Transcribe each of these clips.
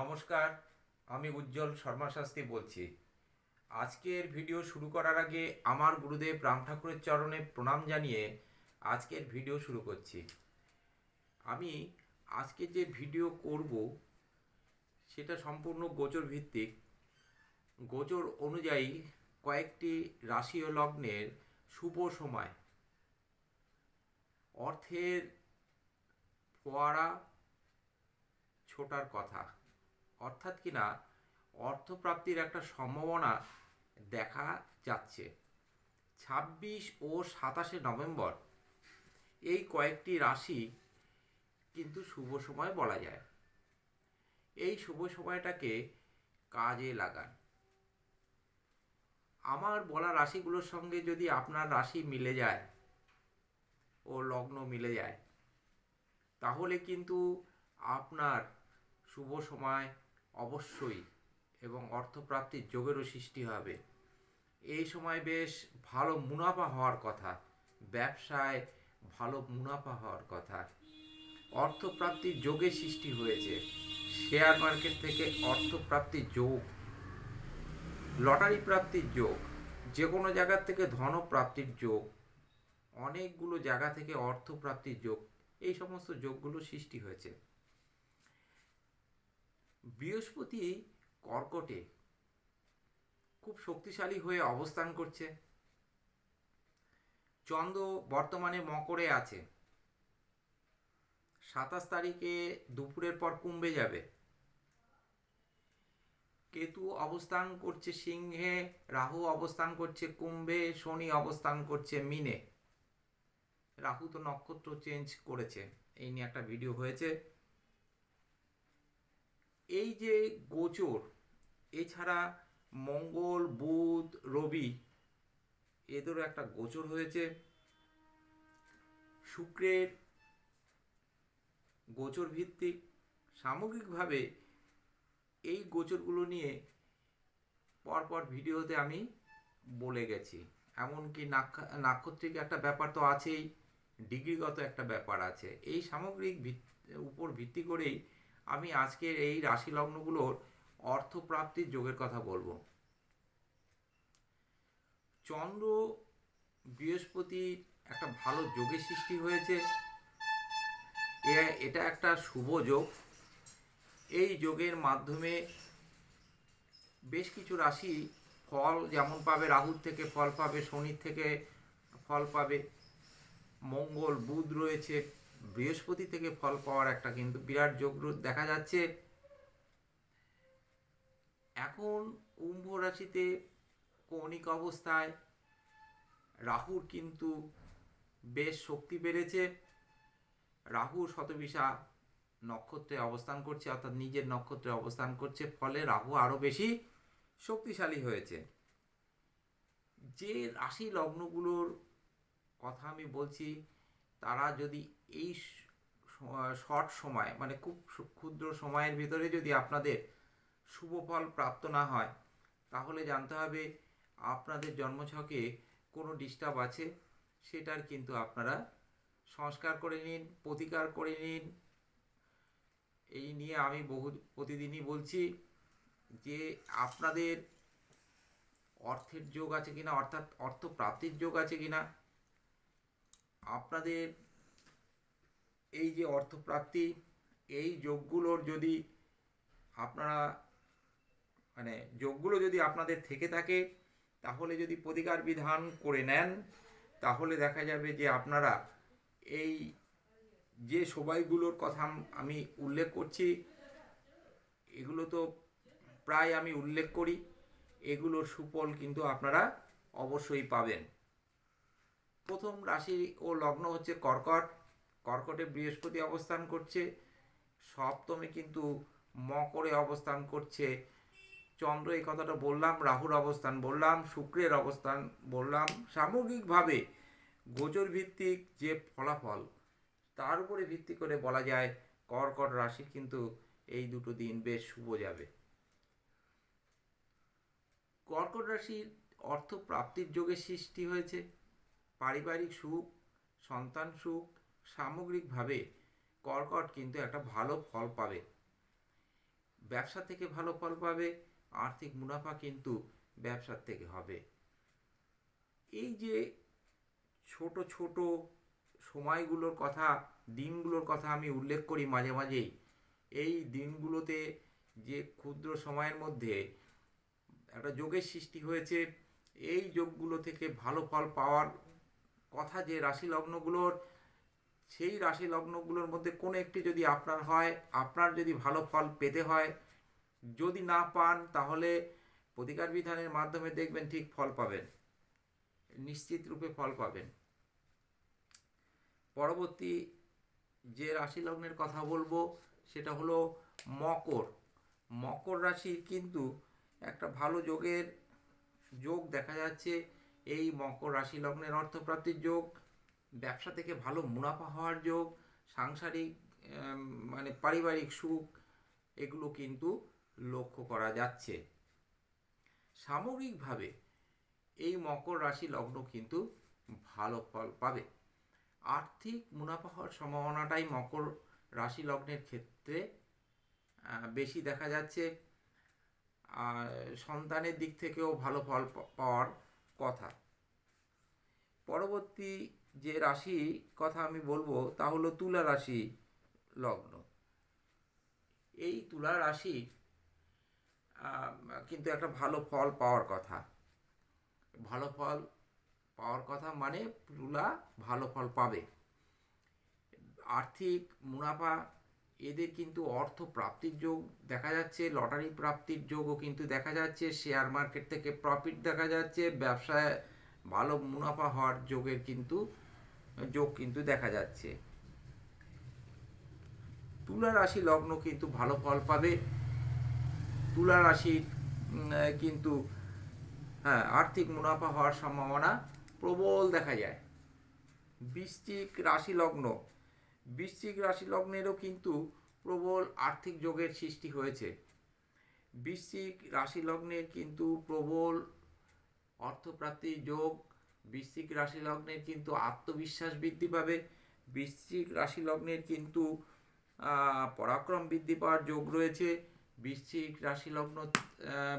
নমস্কার, আমি উজ্জ্বল শর্মা শাস্ত্রী বলছি। আজকের ভিডিও শুরু করার আগে আমার গুরুদেব রাম ঠাকুরের চরণে প্রণাম জানিয়ে আজকের ভিডিও শুরু করছি। আমি আজকে যে ভিডিও করব, সেটা সম্পূর্ণ গোচর ভিত্তিক গোচর অনুযায়ী কয়েকটি রাশি ও লগ্নের শুভ সময়। অর্থের ফোয়ারা, ছোটার কথা। অর্থাৎ কিনা অর্থপ্রাপ্তির একটা সম্ভাবনা দেখা যাচ্ছে। ছাব্বিশ ও সাতাশে নভেম্বর, এই কয়েকটি রাশি কিন্তু শুভ সময় বলা যায়। এই শুভ সময়টাকে কাজে লাগান। আমার বলা রাশিগুলোর সঙ্গে যদি আপনার রাশি মিলে যায় ও লগ্ন মিলে যায়, তাহলে কিন্তু আপনার শুভ সময় অবশ্যই, এবং অর্থপ্রাপ্তির যোগেরও সৃষ্টি হবে। এই সময় বেশ ভালো মুনাফা হওয়ার কথা, ব্যবসায় ভালো মুনাফা হওয়ার কথা। অর্থপ্রাপ্তির যোগের সৃষ্টি হয়েছে শেয়ার মার্কেট থেকে অর্থপ্রাপ্তির যোগ লটারি প্রাপ্তির যোগ যে কোনো জায়গার থেকে ধন প্রাপ্তির যোগ, অনেকগুলো জায়গা থেকে অর্থ প্রাপ্তির যোগ, এই সমস্ত যোগগুলো সৃষ্টি হয়েছে। বৃহস্পতি কর্কটে খুব শক্তিশালী হয়ে অবস্থান করছে। চন্দ্র বর্তমানে মকরে আছে। সাতাশ তারিখে দুপুরের পর কুম্ভে যাবে। কেতু অবস্থান করছে সিংহে, রাহু অবস্থান করছে কুম্ভে, শনি অবস্থান করছে মিনে। রাহু তো নক্ষত্র চেঞ্জ করেছে। এই নিয়ে একটা ভিডিও হয়েছে। এই যে গোচর, এছাড়া মঙ্গল, বুধ, রবি, এদেরও একটা গোচর হয়েছে। শুক্রের গোচর ভিত্তিক সামগ্রিকভাবে এই গোচরগুলো নিয়ে পরপর ভিডিওতে আমি বলে গেছি। এমনকি নাক্ষত্রিক একটা ব্যাপার তো আছেই, ডিগ্রিগত একটা ব্যাপার আছে। এই সামগ্রিক উপর ভিত্তি করেই আমি আজকের এই রাশি লগ্নগুলোর অর্থপ্রাপ্তির যোগের কথা বলব। চন্দ্র বৃহস্পতি একটা ভালো যোগের সৃষ্টি হয়েছে। এটা একটা শুভ যোগ। এই যোগের মাধ্যমে বেশ কিছু রাশি ফল যেমন পাবে রাহুর থেকে, ফল পাবে শনির থেকে, ফল পাবে মঙ্গল, বুধ রয়েছে। বৃহস্পতি থেকে ফল পাওয়ার একটা কিন্তু বিরাট যোগ দেখা যাচ্ছে। এখন কুম্ভ রাশিতে কৌণিক অবস্থায় রাহুর কিন্তু বেশ শক্তি বেড়েছে। রাহু শতবিশা নক্ষত্রে অবস্থান করছে, অর্থাৎ নিজের নক্ষত্রে অবস্থান করছে, ফলে রাহু আরও বেশি শক্তিশালী হয়েছে। যে রাশি লগ্নগুলোর কথা আমি বলছি, তারা যদি এই শর্ট সময় মানে খুব ক্ষুদ্র সময়ের ভিতরে যদি আপনাদের শুভ ফল প্রাপ্ত না হয়, তাহলে জানতে হবে আপনাদের জন্মছকে কোনো ডিস্টার্ব আছে, সেটার কিন্তু আপনারা সংস্কার করে নিন, প্রতিকার করে নিন। এই নিয়ে আমি বহু, প্রতিদিনই বলছি যে আপনাদের অর্থের যোগ আছে কিনা, অর্থাৎ অর্থ প্রাপ্তির যোগ আছে কিনা, আপনাদের এই যে অর্থপ্রাপ্তি, এই যোগগুলোর যদি আপনারা মানে যোগগুলো যদি আপনাদের থেকে থাকে, তাহলে যদি প্রতিকার বিধান করে নেন, তাহলে দেখা যাবে যে আপনারা এই যে সবাইগুলোর কথা আমি উল্লেখ করছি, এগুলো তো প্রায় আমি উল্লেখ করি, এগুলোর সুফল কিন্তু আপনারা অবশ্যই পাবেন। প্রথম রাশি ও লগ্ন হচ্ছে কর্কট। কর্কটে বৃহস্পতি অবস্থান করছে, সপ্তমে কিন্তু মকরে অবস্থান করছে। চন্দ্র, এই কথাটা বললাম, রাহুর অবস্থান বললাম, শুক্রের অবস্থান বললাম। সামগ্রিকভাবে গোচর ভিত্তিক যে ফলাফল, তার উপরে ভিত্তি করে বলা যায় কর্কট রাশি কিন্তু এই দুটো দিন বেশ শুভ যাবে। কর্কট রাশির অর্থ প্রাপ্তির যোগের সৃষ্টি হয়েছে। পারিবারিক সুখ, সন্তান সুখ সামগ্রিকভাবে কর্কট কিন্তু একটা ভালো ফল পাবে। ব্যবসা থেকে ভালো ফল পাবে, আর্থিক মুনাফা কিন্তু ব্যবসার থেকে হবে। এই যে ছোট ছোট সময়গুলোর কথা, দিনগুলোর কথা আমি উল্লেখ করি মাঝে মাঝেই, এই দিনগুলোতে যে ক্ষুদ্র সময়ের মধ্যে একটা যোগের সৃষ্টি হয়েছে, এই যোগগুলো থেকে ভালো ফল পাওয়ার কথা যে রাশি লগ্নগুলোর সেই রাশি লগ্নগুলোর মধ্যে কোনো একটি যদি আপনার হয়, আপনার যদি ভালো ফল পেতে হয়, যদি না পান তাহলে প্রতিকার বিধানের মাধ্যমে দেখবেন ঠিক ফল পাবেন। নিশ্চিত রূপে ফল পাবেন। পরবর্তী যে রাশি লগ্নের কথা বলব, সেটা হলো মকর। মকর রাশির কিন্তু একটা ভালো যোগের যোগ দেখা যাচ্ছে। এই মকর রাশি লগ্নের অর্থপ্রাপ্তির যোগ। ব্যবসা থেকে ভালো মুনাফা হওয়ার যোগ, সাংসারিক মানে পারিবারিক সুখ, এগুলো কিন্তু লক্ষ্য করা যাচ্ছে। সামগ্রিকভাবে এই মকর রাশি লগ্ন কিন্তু ভালো ফল পাবে। আর্থিক মুনাফা হওয়ার সম্ভাবনাটাই মকর রাশি লগ্নের ক্ষেত্রে বেশি দেখা যাচ্ছে। সন্তানের দিক থেকেও ভালো ফল পাওয়ার কথা। পরবর্তী যে রাশি কথা আমি বলব তা হলো তুলা রাশি লগ্ন। এই তুলা রাশি কিন্তু একটা ভালো ফল পাওয়ার কথা। ভালো ফল পাওয়ার কথা মানে তুলা ভালো ফল পাবে। আর্থিক মুনাফা, এদের কিন্তু অর্থ প্রাপ্তির যোগ দেখা যাচ্ছে, লটারি প্রাপ্তির যোগও কিন্তু দেখা যাচ্ছে শেয়ার মার্কেট থেকে প্রফিট দেখা যাচ্ছে, ব্যবসায় ভালো মুনাফা হওয়ার যোগের কিন্তু যোগ কিন্তু দেখা যাচ্ছে। তুলা রাশি লগ্ন কিন্তু ভালো ফল পাবে। তুলা রাশির কিন্তু হ্যাঁ আর্থিক মুনাফা হওয়ার সম্ভাবনা প্রবল দেখা যায়। বৃশ্চিক রাশি লগ্ন, বৃশ্চিক রাশি লগ্নেরও কিন্তু প্রবল আর্থিক যোগের সৃষ্টি হয়েছে। বৃশ্চিক রাশি লগ্নের কিন্তু প্রবল অর্থপ্রাপ্তির যোগ বৃশ্চিক রাশি লগ্নের কিন্তু আত্মবিশ্বাস বৃদ্ধি পাবে। বৃশ্চিক রাশি লগ্নের কিন্তু পরাক্রম বৃদ্ধি পাওয়ার যোগ রয়েছে। বৃশ্চিক রাশি লগ্ন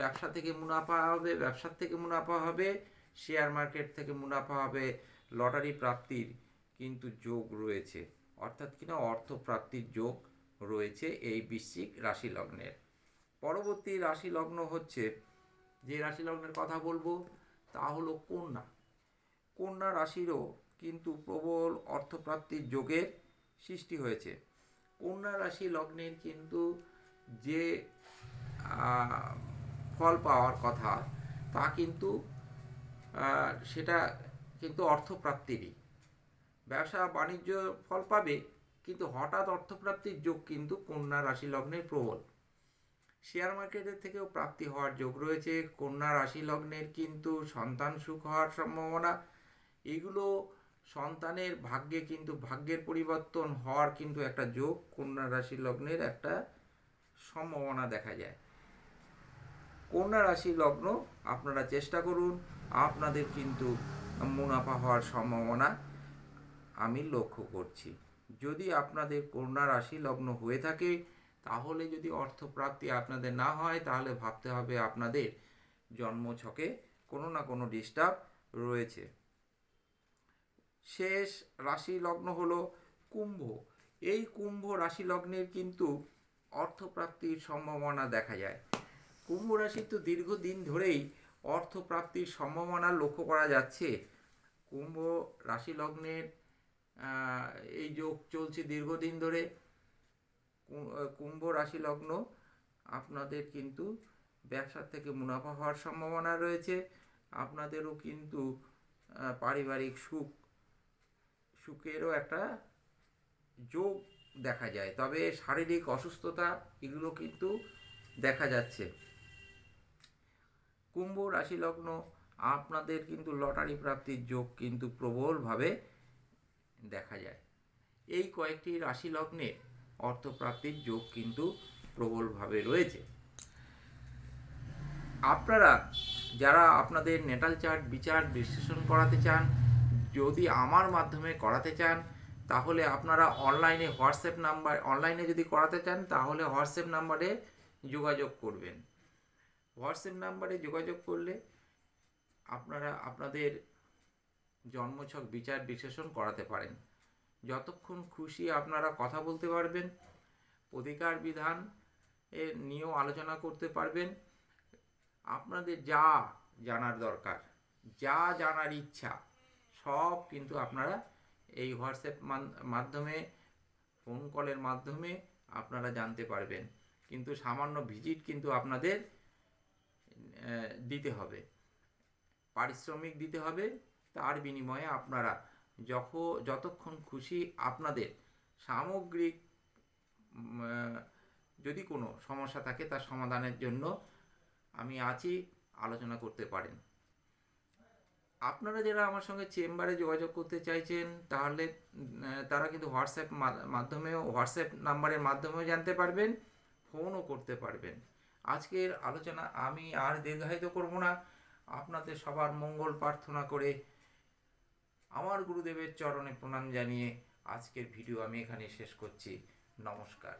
ব্যবসা থেকে মুনাফা হবে, ব্যবসার থেকে মুনাফা হবে শেয়ার মার্কেট থেকে মুনাফা হবে, লটারি প্রাপ্তির কিন্তু যোগ রয়েছে। অর্থাৎ কিনা অর্থ প্রাপ্তির যোগ রয়েছে এই বৃশ্চিক রাশি লগ্নের। পরবর্তী রাশি লগ্ন হচ্ছে, যে রাশি লগ্নের কথা বলব, তা হলো কন্যা। কন্যা রাশিরও কিন্তু প্রবল অর্থপ্রাপ্তির যোগের সৃষ্টি হয়েছে। কন্যা রাশি লগ্নের কিন্তু যে ফল পাওয়ার কথা, তা কিন্তু সেটা কিন্তু অর্থপ্রাপ্তিরই। ব্যবসা বাণিজ্য ফল পাবে, কিন্তু হঠাৎ অর্থপ্রাপ্তির যোগ কিন্তু কন্যা রাশি লগ্নের প্রবল। শেয়ার মার্কেটের থেকেও প্রাপ্তি হওয়ার যোগ রয়েছে। কন্যা রাশি লগ্নের কিন্তু সন্তান সুখ হওয়ার সম্ভাবনা এগুলো সন্তানের ভাগ্যে কিন্তু, ভাগ্যের পরিবর্তন হওয়ার কিন্তু একটা যোগ কন্যা রাশি লগ্নের একটা সম্ভাবনা দেখা যায়। কন্যা রাশি লগ্ন, আপনারা চেষ্টা করুন, আপনাদের কিন্তু মুনাফা হওয়ার সম্ভাবনা আমি লক্ষ্য করছি। যদি আপনাদের কন্যা রাশি লগ্ন হয়ে থাকে, তাহলে যদি অর্থপ্রাপ্তি আপনাদের না হয়, তাহলে ভাবতে হবে আপনাদের জন্মছকে কোনো না কোনো ডিস্টার্ব রয়েছে। শেষ রাশি লগ্ন হলো কুম্ভ। এই কুম্ভ রাশি লগ্নের কিন্তু অর্থপ্রাপ্তির সম্ভাবনা দেখা যায়। কুম্ভ রাশি তো দীর্ঘদিন ধরেই অর্থপ্রাপ্তির সম্ভাবনা লক্ষ্য করা যাচ্ছে। কুম্ভ রাশি লগ্নের এই যোগ চলছে দীর্ঘদিন ধরে। কুম্ভ রাশি লগ্ন আপনাদের কিন্তু ব্যবসার থেকে মুনাফা হওয়ার সম্ভাবনা রয়েছে। আপনাদেরও কিন্তু পারিবারিক সুখ সুখেরও একটা যোগ দেখা যায়। তবে শারীরিক অসুস্থতা, এগুলো কিন্তু দেখা যাচ্ছে। কুম্ভ রাশি লগ্ন, আপনাদের কিন্তু লটারি প্রাপ্তির যোগ কিন্তু প্রবলভাবে দেখা যায়। এই কয়েকটি রাশি লগ্নে অর্থপ্রাপ্তির যোগ কিন্তু প্রবলভাবে রয়েছে। আপনারা, যারা আপনাদের নেটাল চার্ট, বিচার, বিশ্লেষণ করাতে চান যদি আমার মাধ্যমে করাতে চান, তাহলে আপনারা অনলাইনে হোয়াটসঅ্যাপ নাম্বার, অনলাইনে যদি করাতে চান, তাহলে হোয়াটসঅ্যাপ নাম্বারে যোগাযোগ করবেন। হোয়াটসঅ্যাপ নাম্বারে যোগাযোগ করলে আপনারা আপনাদের জন্মছক বিচার বিশ্লেষণ করাতে পারেন। যতক্ষণ খুশি আপনারা কথা বলতে পারবেন, অধিকার বিধান এর নিয়েও আলোচনা করতে পারবেন। আপনাদের যা জানার দরকার, যা জানার ইচ্ছা সব কিন্তু আপনারা এই হোয়াটসঅ্যাপ মাধ্যমে ফোন কলের মাধ্যমে আপনারা জানতে পারবেন। কিন্তু সামান্য ভিজিট কিন্তু আপনাদের দিতে হবে। পারিশ্রমিক দিতে হবে, তার বিনিময়ে আপনারা যখ, যতক্ষণ খুশি আপনাদের সামগ্রিক যদি কোনো সমস্যা থাকে তার সমাধানের জন্য আমি আছি, আলোচনা করতে পারেন। আপনারা যারা আমার সঙ্গে চেম্বারে যোগাযোগ করতে চাইছেন, তাহলে তারা কিন্তু হোয়াটসঅ্যাপ মাধ্যমেও, হোয়াটসঅ্যাপ নাম্বারের মাধ্যমেও জানতে পারবেন, ফোনও করতে পারবেন। আজকের আলোচনা আমি আর দীর্ঘায়িত করব না। আপনাদের সবার মঙ্গল প্রার্থনা করে আমার গুরুদেবের চরণে প্রণাম জানিয়ে আজকের ভিডিও আমি এখানে শেষ করছি। নমস্কার।